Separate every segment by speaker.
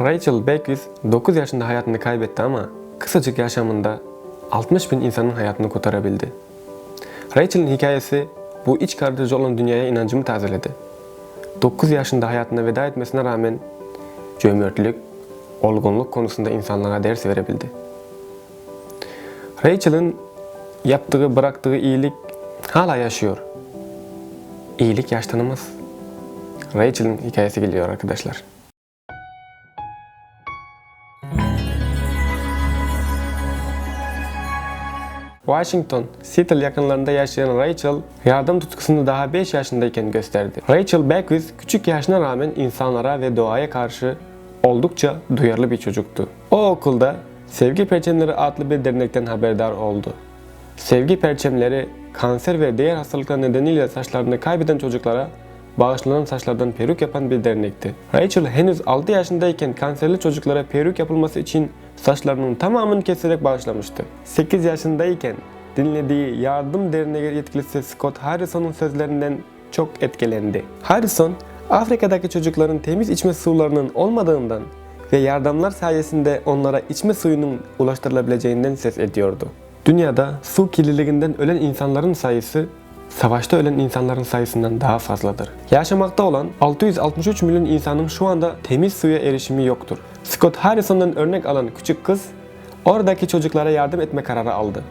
Speaker 1: Rachel Beckwith 9 yaşında hayatını kaybetti ama kısacık yaşamında 60 bin insanın hayatını kurtarabildi. Rachel'in hikayesi bu iç karartıcı olan dünyaya inancımı tazeledi. 9 yaşında hayatına veda etmesine rağmen cömertlik, olgunluk konusunda insanlara ders verebildi. Rachel'ın yaptığı, bıraktığı iyilik hala yaşıyor. İyilik yaş tanımaz. Rachel'ın hikayesi geliyor arkadaşlar. Washington, Seattle yakınlarında yaşayan Rachel, yardım tutkusunu daha 5 yaşındayken gösterdi. Rachel Beckwith, küçük yaşına rağmen insanlara ve doğaya karşı oldukça duyarlı bir çocuktu. O okulda Sevgi Perçemleri adlı bir dernekten haberdar oldu. Sevgi Perçemleri, kanser ve diğer hastalıklar nedeniyle saçlarını kaybeden çocuklara bağışlanan saçlardan peruk yapan bir dernekti. Rachel henüz 6 yaşındayken kanserli çocuklara peruk yapılması için saçlarının tamamını keserek bağışlamıştı. 8 yaşındayken dinlediği yardım derneği yetkilisi Scott Harrison'un sözlerinden çok etkilendi. Harrison, Afrika'daki çocukların temiz içme sularının olmadığından ve yardımlar sayesinde onlara içme suyunun ulaştırılabileceğinden ses ediyordu. Dünyada su kirliliğinden ölen insanların sayısı savaşta ölen insanların sayısından daha fazladır. Yaşamakta olan 663 milyon insanın şu anda temiz suya erişimi yoktur. Scott Harrison'dan örnek alan küçük kız oradaki çocuklara yardım etme kararı aldı.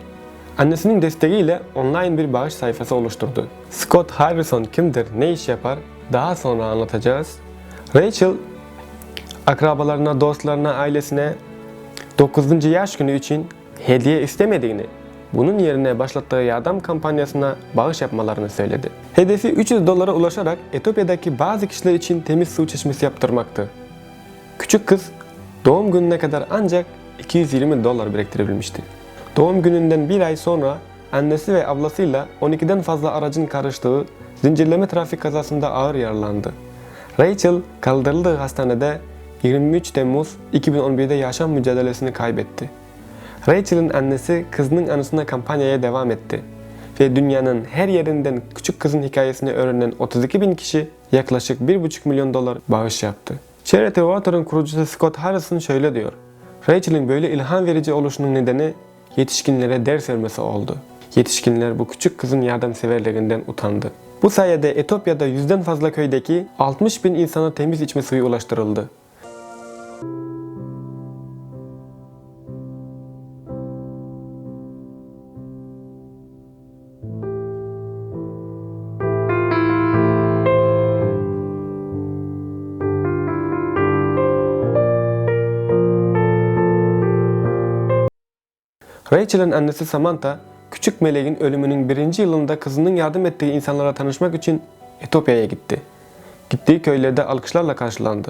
Speaker 1: Annesinin desteğiyle online bir bağış sayfası oluşturdu. Scott Harrison kimdir, ne iş yapar? Daha sonra anlatacağız. Rachel akrabalarına, dostlarına, ailesine 9. yaş günü için hediye istemediğini, bunun yerine başlattığı yardım kampanyasına bağış yapmalarını söyledi. Hedefi 300 dolara ulaşarak Etiyopya'daki bazı kişiler için temiz su çeşmesi yaptırmaktı. Küçük kız doğum gününe kadar ancak 220 dolar biriktirebilmişti. Doğum gününden bir ay sonra annesi ve ablasıyla 12'den fazla aracın karıştığı zincirleme trafik kazasında ağır yaralandı. Rachel kaldırıldığı hastanede 23 Temmuz 2011'de yaşam mücadelesini kaybetti. Rachel'ın annesi kızının anısına kampanyaya devam etti. Ve dünyanın her yerinden küçük kızın hikayesini öğrenen 32 bin kişi yaklaşık 1,5 milyon dolar bağış yaptı. Charity Water'ın kurucusu Scott Harrison şöyle diyor. Rachel'in böyle ilham verici oluşunun nedeni yetişkinlere ders vermesi oldu. Yetişkinler bu küçük kızın yardımseverliğinden utandı. Bu sayede Etiyopya'da yüzden fazla köydeki 60 bin insana temiz içme suyu ulaştırıldı. Rachel'ın annesi Samantha, küçük meleğin ölümünün birinci yılında kızının yardım ettiği insanlara tanışmak için Etiyopya'ya gitti. Gittiği köylerde alkışlarla karşılandı.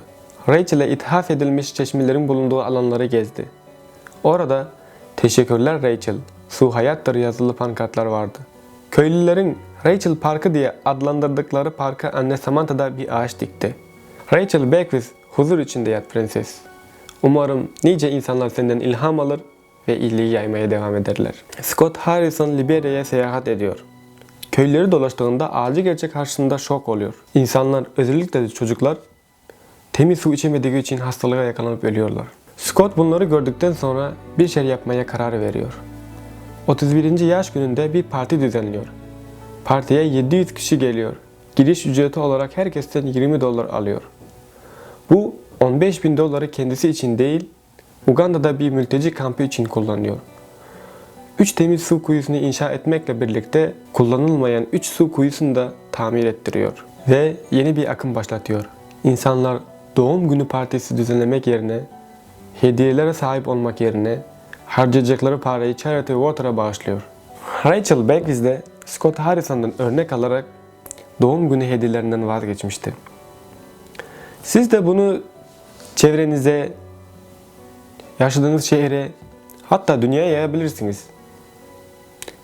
Speaker 1: Rachel'e ithaf edilmiş çeşmelerin bulunduğu alanları gezdi. Orada teşekkürler Rachel, su hayattır yazılı pankartlar vardı. Köylülerin Rachel Parkı diye adlandırdıkları parka anne Samantha da bir ağaç dikti. Rachel Beckwith huzur içinde yat prenses. Umarım nice insanlar senden ilham alır ve iyiliği yaymaya devam ederler. Scott Harrison Liberya'ya seyahat ediyor. Köyleri dolaştığında acı gerçek karşısında şok oluyor. İnsanlar, özellikle de çocuklar, temiz su içemediği için hastalığa yakalanıp ölüyorlar. Scott bunları gördükten sonra bir şey yapmaya karar veriyor. 31. yaş gününde bir parti düzenliyor. Partiye 700 kişi geliyor. Giriş ücreti olarak herkesten 20 dolar alıyor. Bu 15 bin doları kendisi için değil, Uganda'da bir mülteci kampı için kullanıyor. 3 temiz su kuyusunu inşa etmekle birlikte kullanılmayan 3 su kuyusunu da tamir ettiriyor. Ve yeni bir akım başlatıyor. İnsanlar doğum günü partisi düzenlemek yerine, hediyelere sahip olmak yerine harcayacakları parayı Charity Water'a bağışlıyor. Rachel Beckwith de Scott Harrison'dan örnek alarak doğum günü hediyelerinden vazgeçmişti. Siz de bunu çevrenize, yaşadığınız şehre, hatta dünyaya yayabilirsiniz.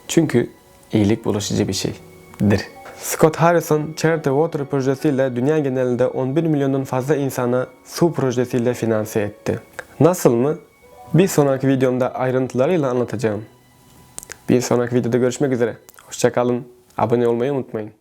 Speaker 1: Çünkü iyilik bulaşıcı bir şeydir. Scott Harrison Charity Water projesiyle dünya genelinde 11 milyondan fazla insana su projesiyle finanse etti. Nasıl mı? Bir sonraki videomda ayrıntılarıyla anlatacağım. Bir sonraki videoda görüşmek üzere. Hoşçakalın. Abone olmayı unutmayın.